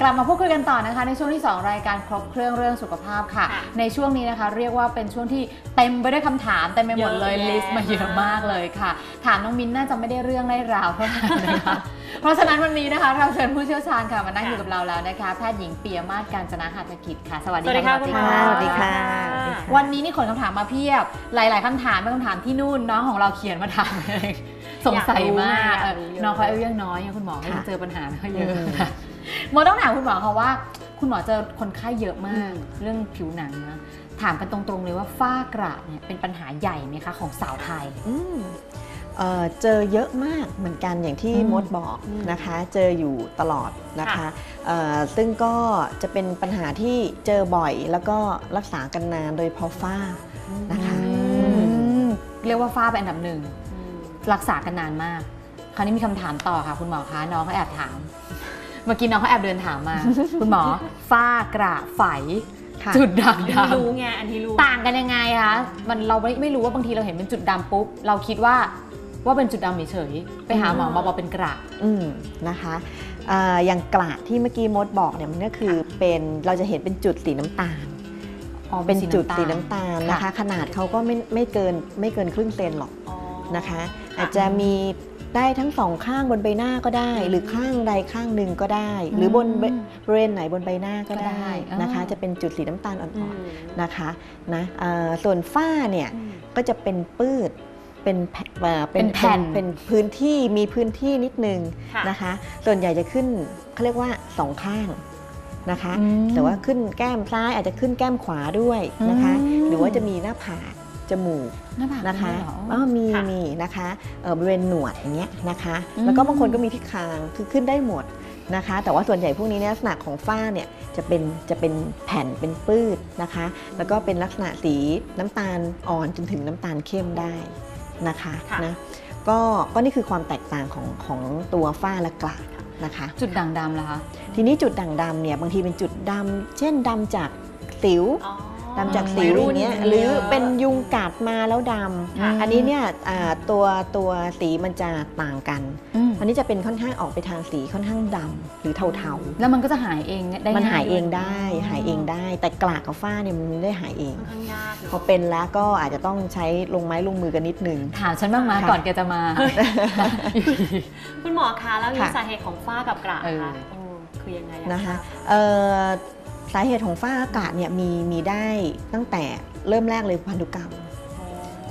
กลับมาพูดคุยกันต่อนะคะ ในช่วงที่ 2 รายการครบเครื่องเรื่องสุขภาพค่ะ ค่ะในช่วงนี้นะคะ เรียกว่าเป็นช่วงที่เต็มไปด้วยคำถามเต็มไปหมดเลยเยอะแยะ ลิสต์มาเยอะมากเลยค่ะ ถามน้องมินน่าจะไม่ได้เรื่องได้ราวเท่าไหร่นะคะ เพราะฉะนั้นวันนี้นะคะ เราเชิญผู้เชี่ยวชาญค่ะมานั่งอยู่กับเราแล้วนะคะแพทย์หญิงเปียมาศการจนาหัตถกิจค่ะ สวัสดีสวัสดีค่ะณหมอคุณติ๊กหมอสวัสดีค่ะ วันนี้นี่ขนคำถามมาเพียบ หลาย ๆคำถามเป็นคำถามที่นู่นน้องของเราเขียนมาถามเองสงสัยมากอยากรู้เอออยากรู้เยอะ น้องเขาอายุยังน้อยยังคุณหมอก็ยังค่ะเจอปัญหาไม่ค่อยเยอะอืมค่ะ โมต้องถามคุณหมอค่ะว่า คุณหมอเจอคนไข้เยอะมากอืมเรื่องผิวหนังนะถามกันตรงๆเลยว่าฝ้ากระเนี่ยเป็นปัญหาใหญ่ไหมคะของสาวไทยอืมเอ่อเจอเยอะมากเหมือนกันอย่างที่อืมมดบอกอืมนะคะ เจออยู่ตลอดนะคะค่ะเอ่อซึ่งก็จะเป็นปัญหาที่เจอบ่อยแล้วก็รักษากันนานโดยเพราะฝ้านะคะอืมเรียกว่าฝ้าเป็นอันดับหนึ่งอืมรักษากันนานมาก คราวนี้มีคำถามต่อค่ะ คุณหมอคะน้องเขาแอบถาม เมื่อกี้น้องเขาแอบเดินถามมา คุณหมอ ฝ้ากระไฝค่ะจุดด่างอันดนี้รู้ไงอันนี้รู้ำต่างกันยังไงคะมันเราไม่ไม่รู้ว่าบางทีเราเห็นเป็นจุดดำปุ๊บ เราคิดว่าว่าเป็นจุดดำเฉยๆไปหาหมอมาบอกเป็นกระ อืมนะคะเอ่ออย่างกระที่เมื่อกี้มดบอกเนี่ยมันก็คือเป็นเราจะเห็นเป็นจุดสีน้ำตาลอ๋อเป็นจุดำสีน้ำตาลนะคะ ขนาดเขาก็ไม่ไม่เกินไม่เกินครึ่งเซนหรอกอ๋อนะคะ อาจจะมี ได้ทั้งสองข้างบนใบหน้าก็ได้อืมหรือข้างใดข้างหนึ่งก็ได้ หรือบนเบบริเวณไหนบนใบหน้าก็ก็ได้ได้อ่านนะคะ จะเป็นจุดสีน้ำตาลอือ่อนมๆนะคะนะเอ่อส่วนฝ้าเนี่ยอืมก็จะเป็นปื้ดเป็นแผ่นเอ่อเป็นแผ่นเป็นพื้นที่มีพื้นที่นิดนึงค่ะนะคะ ส่วนใหญ่จะขึ้นเขาเรียกว่าสองข้างนะคะอืมแต่ว่าขึ้นแก้มซ้ายอาจจะขึ้นแก้มขวาด้วยนะคะอืมหรือว่าจะมีหน้าผาก จมูกหน้าผากนะคะด้วยเหรออ๋อมีค่ะมีนะคะเอ่อบริเวณหนวดอย่างเงี้ยนะคะอืมแล้วก็บางคนก็มีที่คางคือขึ้นได้หมดนะคะ แต่ว่าส่วนใหญ่พวกนี้เนี่ยลักษณะของฝ้าเนี่ยจะเป็นจะเป็นแผ่นเป็นปื้ดนะคะ แล้วก็เป็นลักษณะสีน้ำตาลอ่อนจนถึงน้ำตาลเข้มได้นะคะค่ะนะก็ก็นี่คือความแตกต่างของของตัวฝ้าและกระนะคะจุดด่างดำเหรอคะ ทีนี้จุดด่างดำเนี่ยบางทีเป็นจุดดำเช่นดำจากสิวอ๋อ ดำจากสิวอย่างเงี้ยวัรุ่นหรือเยะเป็นยุงกัดมาแล้วดค่ะำอันนี้เนี่ยอ่าตัวตัวสีมันจะต่างกันอืมอันนี้จะเป็นค่อนข้างออกไปทางสีค่อนข้างดำหรือเทาแล้วมันก็จะหายเองได้ๆมันหายเองด้วได้หายเองได้ แต่กลากกับฝ้าเนี่ยมันไม่ได้หายเองค่อนข้างยากพอเป็นแล้วก็อาจจะต้องใช้ลงไม้ลงมือกันนิดนึงถามฉันบ้างมาค่ะก่อนแกจะมา คุณหมอคะแล้วมีค่ะสาเหตุของฝ้ากับกระเออคะเออคือยังไงอนะคะเอ่อ สาเหตุของฝ้าอากาศเนี่ยมีมีได้ตั้งแต่เริ่มแรกเลยพันธุกรรม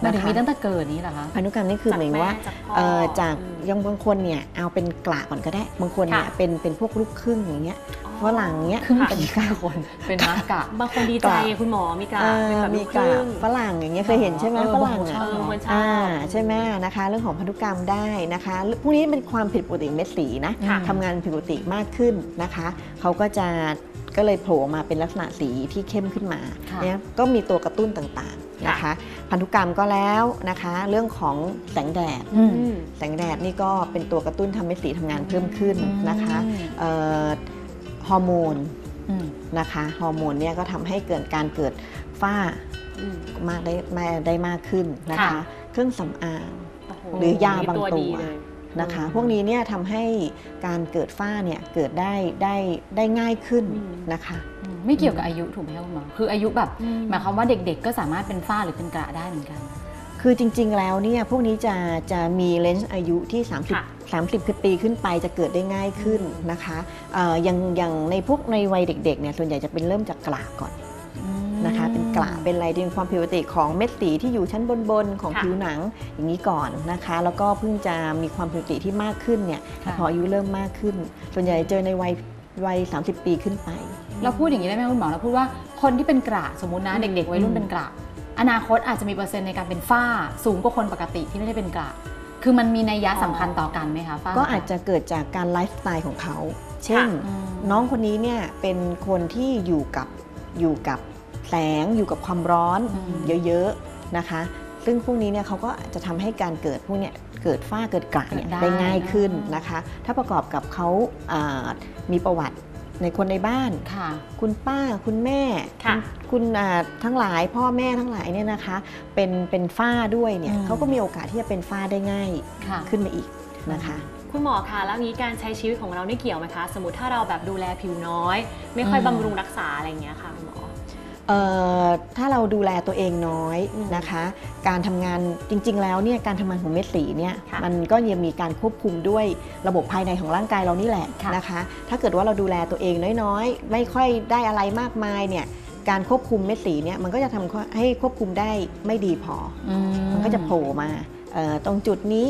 หมายถึงนะคะมีตั้งแต่เกิดนี้เหรอคะ พันธุกรรมนี่คือหมายถึงว่าจากพ่อเอ่อจากอืมยังบางคนเนี่ยเอาเป็นกระก่อนก็ได้ บางคนเนี่ยค่ะเป็นเป็นพวกลูกครึ่งอย่างเงี้ยฝรั่งเงี้ยครึ่งเป็นกี่คนเป็นมักกะบางคนดีใจคุณหมอมีกระอ่าเป็นแบบมีลูกกคระรึ่งฝรั่งอย่างเงี้ยเคยเห็นใช่ไหมเออฝรั่งบางคนชอะอบเออมันชอบอ่าใช่ไหมนะคะ เรื่องของพันธุกรรมได้นะคะพวกนี้เป็นความผิดปกติเม็ดสีนะค่ะทำงานผิดปกติมากขึ้นนะคะเขาก็จะ ก็เลยโผล่มาเป็นลักษณะสีที่เข้มขึ้นมาค่ะเนี่ยก็มีตัวกระตุ้นต่างๆนะคะ พันธุกรรมก็แล้วนะคะ เรื่องของแสงแดด อืม อืม แสงแดดนี่ก็เป็นตัวกระตุ้นทำให้สีทำงานเพิ่มขึ้นนะคะอืม เอ่อฮอร์โมนอืม นะคะฮอร์โมนเนี่ยก็ทำให้เกิดการเกิดฝ้าอืมมากได้มาได้มากขึ้นนะคะ ค่ะ เครื่องสำอาง โโหรือยาบางตัว ดีเลย นะคะอืมพวกนี้เนี่ยทำให้การเกิดฝ้าเนี่ยเกิดได้ได้ได้ง่ายขึ้นอืมนะคะอืมไม่เกี่ยวกับอายุถูกไหมคะคุณหมอคืออายุแบบอืมหมายความว่าเด็กๆ ก็สามารถเป็นฝ้าหรือเป็นกระได้เหมือนกัน คือจริงๆแล้วเนี่ยพวกนี้จะจะมีเลนส์อายุที่ค่ะ30 30คือปีขึ้นไปจะเกิดได้ง่ายขึ้นนะคะเอ่ออย่างอย่างในพวกในวัยเด็กๆเนี่ยส่วนใหญ่จะเป็นเริ่มจากกระก่อนนะคะเป็น กระเป็นอะไรที่เป็นความผิดปกติของเม็ดสีที่อยู่ชั้นบนๆของค่ะผิวหนังอย่างนี้ก่อนนะคะ แล้วก็เพิ่งจะมีความผิดปกติที่มากขึ้นเนี่ยค่ะพออายุเริ่มมากขึ้น ส่วนใหญ่เจอในวัยวัย 30 ปีขึ้นไป เราพูดอย่างนี้ได้ไหมคุณหมอเราพูดว่าคนที่เป็นกระสมมตินะอืมเด็กๆวัยรุ่นเป็นกระอนาคตอาจจะมีเปอร์เซ็นต์ในการเป็นฝ้าสูงกว่าคนปกติที่ไม่ได้เป็นกระคือมันมีนัยยะสำคัญต่อกันไหมคะฝ้าก็อาจจะเกิดจากการไลฟ์สไตล์ของเขา เช่นอืมน้องคนนี้เนี่ยเป็นคนที่อยู่กับอยู่กับ แสงอยู่กับความร้อนอืมเยอะๆนะคะ ซึ่งพวกนี้เนี่ยเขาก็จะทำให้การเกิดพวกเนี่ยเกิดฝ้าเกิดกระเนี่ยเกิดได้ได้ง่ายขึ้นอ่านนะคะ ถ้าประกอบกับเขาอ่ามีประวัติในคนในบ้านค่ะ คุณป้าคุณแม่ค่ะณคุณอ่าทั้งหลายพ่อแม่ทั้งหลายเนี่ยนะคะเป็นเป็นฝ้าด้วยเนี่ยอืมเขาก็มีโอกาสที่จะเป็นฝ้าได้ง่ายค่ะขึ้นมาอีกนะคะคุณหมอคะแล้วงี้การใช้ชีวิตของเรานี่เกี่ยวไหมคะ สมมติถ้าเราแบบดูแลผิวน้อย ไม่ค่อยอืมบำรุงรักษาอะไรอย่างเงี้ยค่ะคุณหมอเอ่อ ถ้าเราดูแลตัวเองน้อยอืมนะคะ การทำงานจริง ๆ แล้วเนี่ยการทำงานของเม็ดสีเนี่ยค่ะมันก็ยังมีการควบคุมด้วยระบบภายในของร่างกายเรานี่แหละค่ะนะคะ ถ้าเกิดว่าเราดูแลตัวเองน้อยๆ ไม่ค่อยได้อะไรมากมายเนี่ยการควบคุมเม็ดสีเนี่ยมันก็จะทำให้ควบคุมได้ไม่ดีพออืมันก็จะโผล่มาเอ่อตรงจุดนี้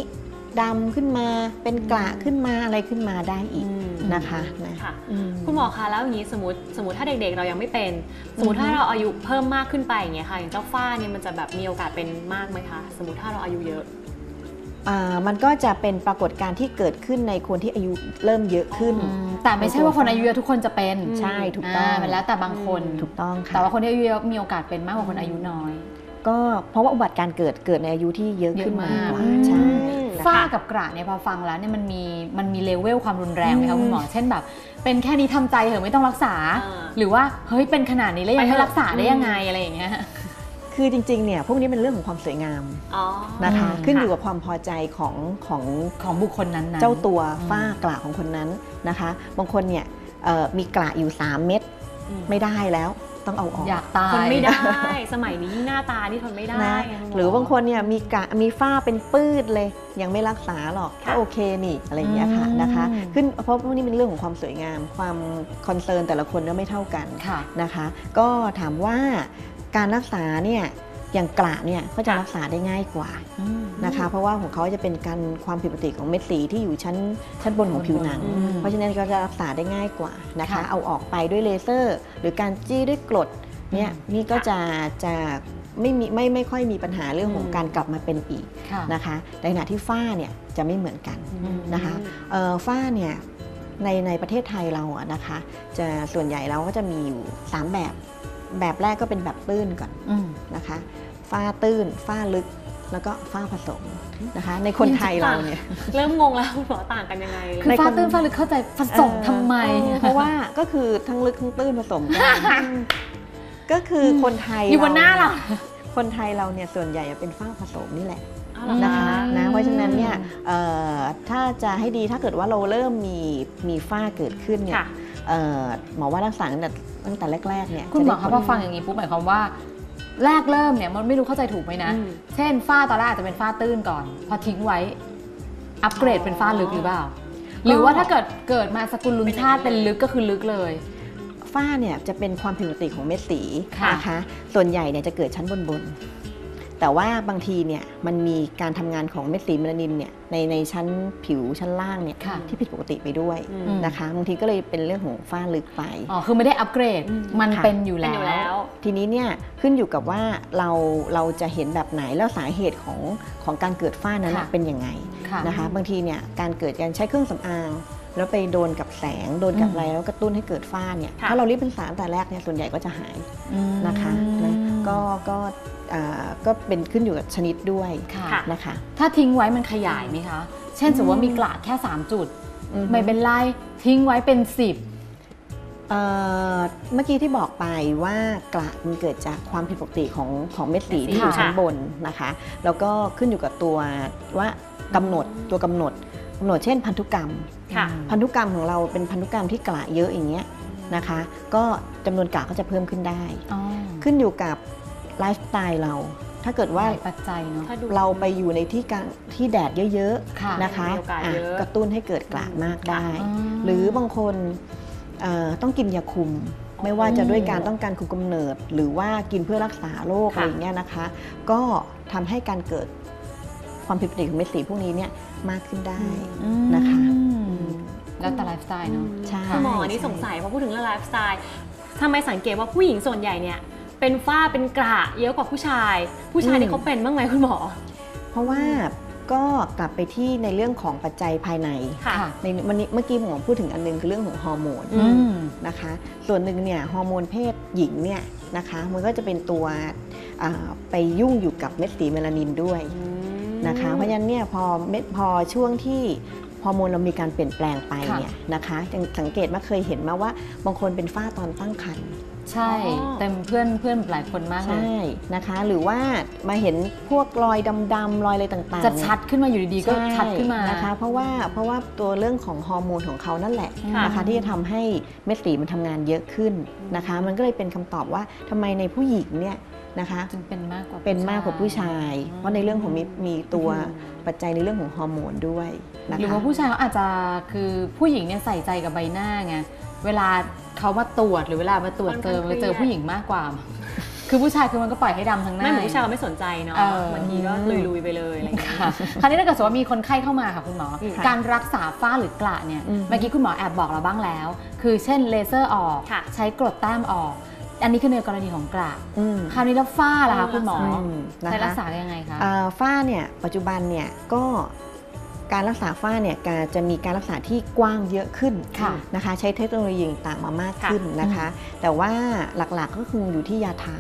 ดำขึ้นมา เป็นกระขึ้นมาอะไรขึ้นมาได้อีกนะคะนะค่ะอืมคุณหมอคะแล้วอย่างนี้สมมติสมมติถ้าเด็กๆ เรายังไม่เป็น สมมติอือฮึถ้าเราอายุเพิ่มมากขึ้นไปอย่างเงี้ยค่ะอย่างเจ้าฝ้าเนี่ยมันจะแบบมีโอกาสเป็นมากไหมคะสมมติถ้าเราอายุเยอะอ่ามันก็จะเป็นปรากฏการณ์ที่เกิดขึ้นในคนที่อายุเริ่มเยอะขึ้นอืมแต่ไม่ใช่ว่าคนอายุเยอะทุกคนจะเป็นอืมใช่ถูกต้องามันแล้วแต่บางคนถูกต้องค่ะแต่ว่าคนที่อายุเยอะมีโอกาสเป็นมากกว่าคนอายุน้อย ก็เพราะว่าอุบัติการเกิดเกิดในอายุที่เยอะขึ้นมากกว่าเยอะมากใช่อืมนะคะ ฝ้ากับกระเนี่ยพอฟังแล้วเนี่ยมันมีมันมีเลเวลความรุนแรงไหมคะอืมคุณหมอ เช่นแบบ เป็นแค่นี้ทำใจเถอะไม่ต้องรักษาอ่าหรือว่าเฮ้ยเป็นขนาดนี้แล้วยังไปเถไม่อะรักษาได้ยังไงอะไรอย่างเงี้ยคือจริงๆ เนี่ยพวกนี้เป็นเรื่องของความสวยงามอ๋อนะคะอืมขึ้นอยู่กับความพอใจของของของบุคคลนั้นๆเจ้าตัวอืมฝ้ากระของคนนั้นนะคะ บางคนเนี่ยเอ่อมีกระอยู่ 3 เม็ดอืมไม่ได้แล้ว ต้องเอาออกอยากตายทนไม่ได้ สมัยนี้ยิ่งหน้าตานี่ทนไม่ได้นะไงคุณมหรือบางคนเนี่ยมีกระมีฝ้าเป็นปื้ดเลยยังไม่รักษาหรอกค่ะก็โอเคนี่อะไรอย่างเงี้ยค่ะอืมนะคะ ขึ้นเพราะพวกนี้เป็นเรื่องของความสวยงาม ความคอนเซิร์นแต่ละคนก็ไม่เท่ากันค่ะนะคะ ก็ถามว่าการรักษาเนี่ย อย่างกระเนี่ยก็จะค่ะรักษาได้ง่ายกว่าอืมนะคะ เพราะว่าของเขาจะเป็นการความผิดปกติของเม็ดสีที่อยู่ชั้นชั้นบนของผิวหนังอืมเพราะฉะนั้นก็จะรักษาได้ง่ายกว่านะคะค่ะเอาออกไปด้วยเลเซอร์ หรือการจี้ด้วยกรดเนี่ยอืมนี่ก็จะจะไม่มีไม่ไม่ค่อยมีปัญหาเรื่องของอืมการกลับมาเป็นอีกค่ะนะคะในขณะที่ฝ้าเนี่ยจะไม่เหมือนกันอืมนะคะเอ่อฝ้าเนี่ยในในประเทศไทยเราอะนะคะ จะส่วนใหญ่เราก็จะมีอยู่ 3 แบบ แบบแรกก็เป็นแบบตื้นก่อนอืมนะคะฝ้าตื้นฝ้าลึกแล้วก็ฝ้าผสมนะคะ ในคนไทยเราเนี่ยเริ่มงงแล้วคุณหมอต่างกันยังไงคือในฝ้าคนตื้นฝ้าลึกเข้าใจผสมเอ่อทำไมเออเพราะว่าก็คือทั้งลึกทั้งตื้นผสมกันก็คือคนไทยอยู่บนหน้าเราคนไทยเราเนี่ยส่วนใหญ่เป็นฝ้าผสมนี่แหละอ๋อเหรอนะคะอืมนะเพราะฉะนั้นเนี่ยเอ่อถ้าจะให้ดีถ้าเกิดว่าเราเริ่มมีมีฝ้าเกิดขึ้นเนี่ยค่ะเอ่อหมอว่ารักษาตั้งแต่ ตั้งแต่แรกๆเนี่ยคุณหมอจะคะได้พอฟังอย่างนี้ปุ๊บหมายความว่าแรกเริ่มเนี่ยมันไม่รู้เข้าใจถูกไหมนะอืมเช่นฝ้าตอนแรกอาจจะเป็นฝ้าตื้นก่อน พอทิ้งไว้ อัปเกรดเป็นฝ้าลึกหรือเปล่า หรือว่าถ้าเกิดเกิดมาสกุลลุนชาติเป็นลึกก็คือลึกเลย ฝ้าเนี่ยจะเป็นความผิดปกติของเม็ดสีค่ะนะคะ ส่วนใหญ่เนี่ยจะเกิดชั้นบนๆ แต่ว่าบางทีเนี่ยมันมีการทำงานของเม็ดสีเมลานินเนี่ยในในชั้นผิวชั้นล่างเนี่ยค่ะที่ผิดปกติไปด้วยอืมอ๋อคือไม่ได้อัปเกรดอืมมันค่ะเป็นอยู่เป็นแล้อยู่แล้ววทีนี้เนี่ยขึ้นอยู่กับว่าเราเราจะเห็นแบบไหนแล้วสาเหตุของของการเกิดฝ้านั้นน่ะค่ะเป็นยังไงค่ะนะคะบางทีเนี่ยการเกิดการใช้เครื่องสำอางแล้วไปโดนกับแสงโดนกับอืมอะไรแล้วกระตุ้นให้เกิดฝ้าเนี่ยค่ะถ้าเรารีบเป็นสารแต่แรกเนี่ยส่วนใหญ่ก็จะหายอืมนะคะนะก็ก็อ่า ก็เป็นขึ้นอยู่กับชนิดด้วยค่ะค่ะนะคะ ถ้าทิ้งไว้มันขยายไหมคะ เช่นสมมติว่ามีกระแค่ 3 จุด ไม่เป็นไร ทิ้งไว้เป็น 10เอ่อเมื่อกี้ที่บอกไปว่ากระมันเกิดจากความผิดปกติของของเม็ดสีที่อยู่ค่ะชั้นบนนะคะ แล้วก็ขึ้นอยู่กับตัวว่ากำหนดตัวกำหนดกำหนดเช่น พันธุกรรมค่ะพันธุกรรมของเราเป็นพันธุกรรมที่กระเยอะอย่างเงี้ยนะคะ ก็จำนวนกระก็จะเพิ่มขึ้นได้อ๋อขึ้นอยู่กับ ไลฟ์สไตล์เรา ถ้าเกิดว่าหลายปัจจัยเนาะถ้าดูเราไปอยู่ในที่กลางที่แดดเยอะค่ะๆนะคะมีโอกาสอะเยอะกระตุ้นให้เกิดกระมากได้อืมหรือบางคนเอ่อต้องกินยาคุมไม่ว่าจะด้วยการต้องการคุมกำเนิด หรือว่ากินเพื่อรักษาโรคค่ะอะไรอย่างเงี้ยนะคะ ก็ทำให้การเกิดความผิดปกติของเม็ดสีพวกนี้เนี่ยมากขึ้นได้อืมนะคะแล้วแต่ไลฟ์สไตล์เนาะใช่คุณหมออันนี้ใช่สงสัยพอพูดถึงเรื่องไลฟ์สไตล์ทำไมสังเกตว่าผู้หญิงส่วนใหญ่เนี่ย เป็นฝ้าเป็นกระเยอะกว่าผู้ชาย ผู้ชายนี่เขาเป็นบ้างไหมคุณหมอ เพราะว่าก็กลับไปที่ในเรื่องของปัจจัยภายในค่ะค่ะในวันนี้เมื่อกี้หมอพูดถึงอันนึงคือเรื่องของฮอร์โมนอืมนะคะ ส่วนหนึ่งเนี่ยฮอร์โมนเพศหญิงเนี่ยนะคะมันก็จะเป็นตัวอ่าไปยุ่งอยู่กับเม็ดสีเมลานินด้วยนะคะเพราะฉะนั้นเนี่ยพอเม็ดพอช่วงที่ฮอร์โมนเรามีการเปลี่ยนแปลงไปค่ะเนี่ยนะคะยังสังเกตมาเคยเห็นมาว่าบางคนเป็นฝ้าตอนตั้งครรภ์ ใช่อ๋อ เต็มเพื่อนเพื่อนหลายคนมากเลใช่ยนะคะ หรือว่ามาเห็นพวกรอยดำๆรอยอะไรต่างๆจะเนี่ยชัดขึ้นมาอยู่ดีๆก็ใช่ชัดขึ้นมานะคะ เพราะว่าเพราะว่าตัวเรื่องของฮอร์โมนของเขานั่นแหละค่ะ นะคะที่จะทำให้เม็ดสีมันทำงานเยอะขึ้นนะคะ มันก็เลยเป็นคำตอบว่าทำไมในผู้หญิงเนี่ย นะคะจึงเป็นมากกว่าเป็นมากกว่าผู้ชายอืมเพราะในเรื่องของมีมีตัวอืมปัจจัยในเรื่องของฮอร์โมนด้วยนะคะหรือว่าผู้ชายเขาอาจจะคือผู้หญิงเนี่ยใส่ใจกับใบหน้าไงเวลาเขามาตรวจหรือเวลามาตรวจเจอค่อนข้างมาเจอเครียดผู้หญิงมากกว่า คือผู้ชายคือมันก็ปล่อยให้ดำทั้งหน้าไม่เหมือนผู้ชายเราไม่สนใจเนาะเออบางทีก็ลุยๆไปเลยอะไรอย่างเงี้ยค่ะคราวนี้ถ้าเกิดสมมติว่ามีคนไข้เข้ามาค่ะคุณหมออืมการรักษาฝ้าหรือกระเนี่ยอืมเมื่อกี้คุณหมอแอบบอกเราบ้างแล้ว คือเช่นเลเซอร์ออกค่ะใช้กรดแต้มออก อันนี้คือในกรณีของกระอืมคราวนี้แล้วฝ้าล่ะคะเออคุณหมออืมนะคะใช้รักษายังไงคะอ่าฝ้าเนี่ยปัจจุบันเนี่ยก็การรักษาฝ้าเนี่ยการจะมีการรักษาที่กว้างเยอะขึ้นค่ะนะคะ ใช้เทคโนโลยีต่างๆมามากขึ้นนะคะ แต่ว่าหลักๆก็คืออยู่ที่ยาทา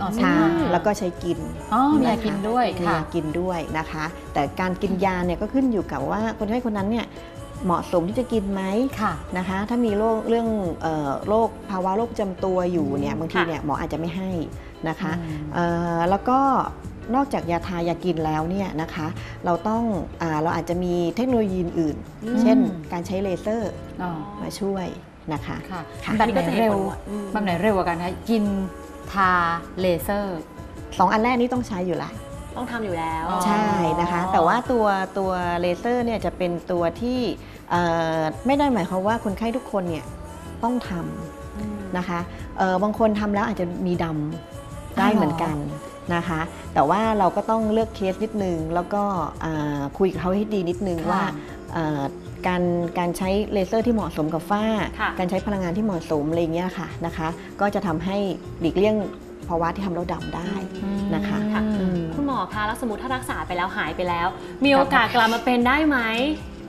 อ๋อทาใช่แล้วก็ใช้กินอ๋อมีะยาคะกินด้วยมีค่ะยากินด้วยนะคะ แต่การกินยาเนี่ยก็ขึ้นอยู่กับว่าคนไข้คนนั้นเนี่ย เหมาะสมที่จะกินไหมค่ะนะคะ ถ้ามีโรคเรื่องเอ่อโรคภาวะโรคประจำตัวอยู่เนี่ยบางทีค่ะเนี่ยหมออาจจะไม่ให้นะคะอืมเอ่อแล้วก็นอกจากยาทายากินแล้วเนี่ยนะคะ เราต้องอาเราอาจจะมีเทคโนโลยีอื่นอืมเช่นการใช้เลเซอร์อ๋อมาช่วยนะคะค่ะค่ะแบบไหนเร็วอืมแบบไหนเร็วกว่ากันคะกินทาเลเซอร์สองอันแรกนี้ต้องใช้อยู่ละ ต้องทำอยู่แล้วอ๋อใช่นะคะ แต่ว่าตัวตัวเลเซอร์เนี่ยจะเป็นตัวที่เอ่อไม่ได้หมายความว่าคนไข้ทุกคนเนี่ยต้องทำนะคะเอ่อบางคนทำแล้วอาจจะมีดำได้เหมือนกันนะคะ แต่ว่าเราก็ต้องเลือกเคสนิดนึง แล้วก็อ่าคุยกับเขาให้ดีนิดนึงค่ะว่าเอ่อการการใช้เลเซอร์ที่เหมาะสมกับฝ้าค่ะการใช้พลังงานที่เหมาะสมอะไรเงี้ยค่ะนะคะ ก็จะทำให้หลีกเลี่ยง ภาวะที่ทำแล้วดำได้นะคะค่ะอืมคุณหมอคะแล้วสมมติถ้ารักษาไปแล้วหายไปแล้ว มีโอกาสกลับมาเป็นได้ไหม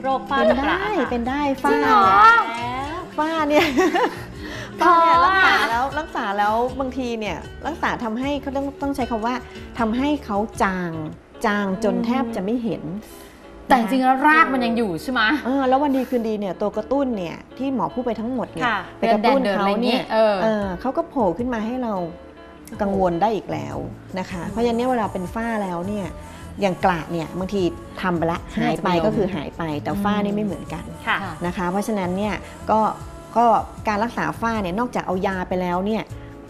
โรคฝ้าเป็นกระได้ค่ะเป็นได้จฝ้าริงเหรอเนี่ยแล้วฝ้าเนี่ยท้ฝ้าอเนี่ยรักษาอะแล้วรักษาแล้วบางทีเนี่ยรักษาทำให้เขาต้องต้องใช้คำว่าทำให้เขาจางจางจนแทบจะไม่เห็น แต่จริงๆแล้วรากมันยังอยู่ใช่ไหมเออแล้ววันดีคืนดีเนี่ยตัวกระตุ้นเนี่ยที่หมอพูดไปทั้งหมดเนี่ยค่ะไปกระตุ้นเดินๆเขาอะไรอย่างงี้เนี่ยเออเออเขาก็โผล่ขึ้นมาให้เรา กังวลได้อีกแล้วนะคะ เพราะฉะนั้นเนยเวลาเป็นฝ้าแล้วเนี่ยอย่างกระเนี่ยบางทีทำไปละหายไปก็คือหายไปแต่ฝ้านี่ไม่เหมือนกันค่ะค่ะนะคะ เพราะฉะนั้นเนี่ยก็ก็การรักษาฝ้าเนี่ยนอกจากเอายาไปแล้วเนี่ย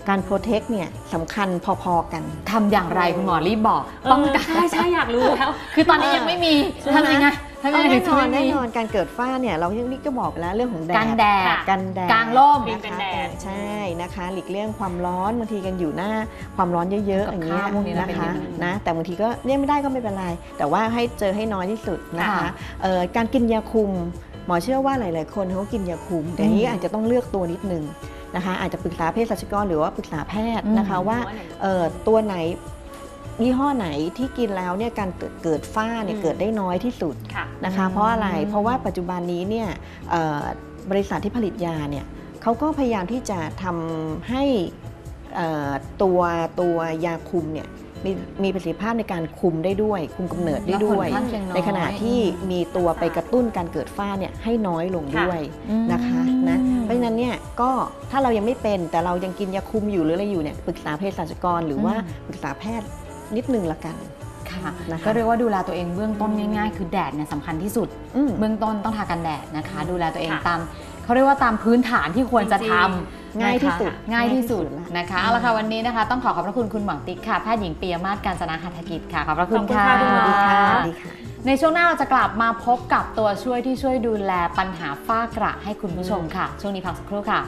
การโปรเทคเนี่ยสำคัญพอๆกันทำอย่างไรคุณหมอรีบบอกเออป้องกันใช่ใช่อยากรู้แล้ว คือตอนนี้ยังไม่มีใช่ไหมทำยังไง ทำยังไงแน่ถึงนจะอนไม่แน่มีนอนการเกิดฝ้าเนี่ยเรายังนี่ก็บอกไปแล้วเรื่องของแดดกันแดดค่ะกันแดดกลางร่มนะคะเป็นแดดใช่นะคะ หลีกเลี่ยงความร้อนบางทีกันอยู่หน้าความร้อนเยอะๆกับอย่างเงี้ยข้าวพวกนี้นะนะเป็นคะอย่างนั้นนะแต่บางทีก็เลี่ยงไม่ได้ก็ไม่เป็นไร แต่ว่าให้เจอให้น้อยที่สุดนะคะค่ะเอ่อการกินยาคุมหมอเชื่อว่าหลาย ๆ คนเขากินยาคุม แต่อันนี้อืมอาจจะต้องเลือกตัวนิดนึงนะคะอาจจะปรึกษาเภสัชกรหรือว่าปรึกษาแพทย์อืมนะคะว่าว่าไหนเอ่อตัวไหน ยี่ห้อไหนที่กินแล้วเนี่ยการเกิดเกิดฝ้าเนี่ยอืมเกิดได้น้อยที่สุดค่ะนะคะอืมเพราะอะไรเพราะว่าปัจจุบันนี้เนี่ยเอ่อบริษัทที่ผลิตยาเนี่ยเขาก็พยายามที่จะทำให้เอ่อตัวตัวยาคุมเนี่ยมีมีประสิทธิภาพในการคุมได้ด้วย คุมกำเนิดได้ด้วยแล้วผลข้างเคียงน้อยในขณะที่มีตัวไปกระตุ้นการเกิดฝ้าเนี่ยให้น้อยลงด้วยอืมนะคะนะเพราะฉะนั้นเนี่ยก็ถ้าเรายังไม่เป็นแต่เรายังกินยาคุมอยู่หรืออะไรอยู่เนี่ยปรึกษาเภสัชกรหรือว่าอืมปรึกษาแพทย์ นิดนึงละกันค่ะนะคะก็เรียกว่าดูแลตัวเองเบื้องต้นง่ายๆ คือแดดเนี่ยสำคัญที่สุด อืม เบื้องต้นต้องทากันแดดนะคะ ดูแลตัวเองค่ะตามเขาเรียกว่าตามพื้นฐานที่ควรจะทำง่ายที่สุดนะคะง่ายที่สุดง่ายที่สุดละ นะคะเอาละค่ะวันนี้นะคะ ต้องขอขอบพระคุณคุณหมอติ๊กค่ะแพทย์หญิงปียมาศการจนาหัตถกิจค่ะขอบพระคุณขอบคุณค่ะค่ะ สวัสดีค่ะสวัสดีค่ะ ในช่วงหน้าเราจะกลับมาพบกับตัวช่วยที่ช่วยดูแลปัญหาฝ้ากระให้คุณผู้ชมค่ะ ช่วงนี้พักสักครู่ค่ะ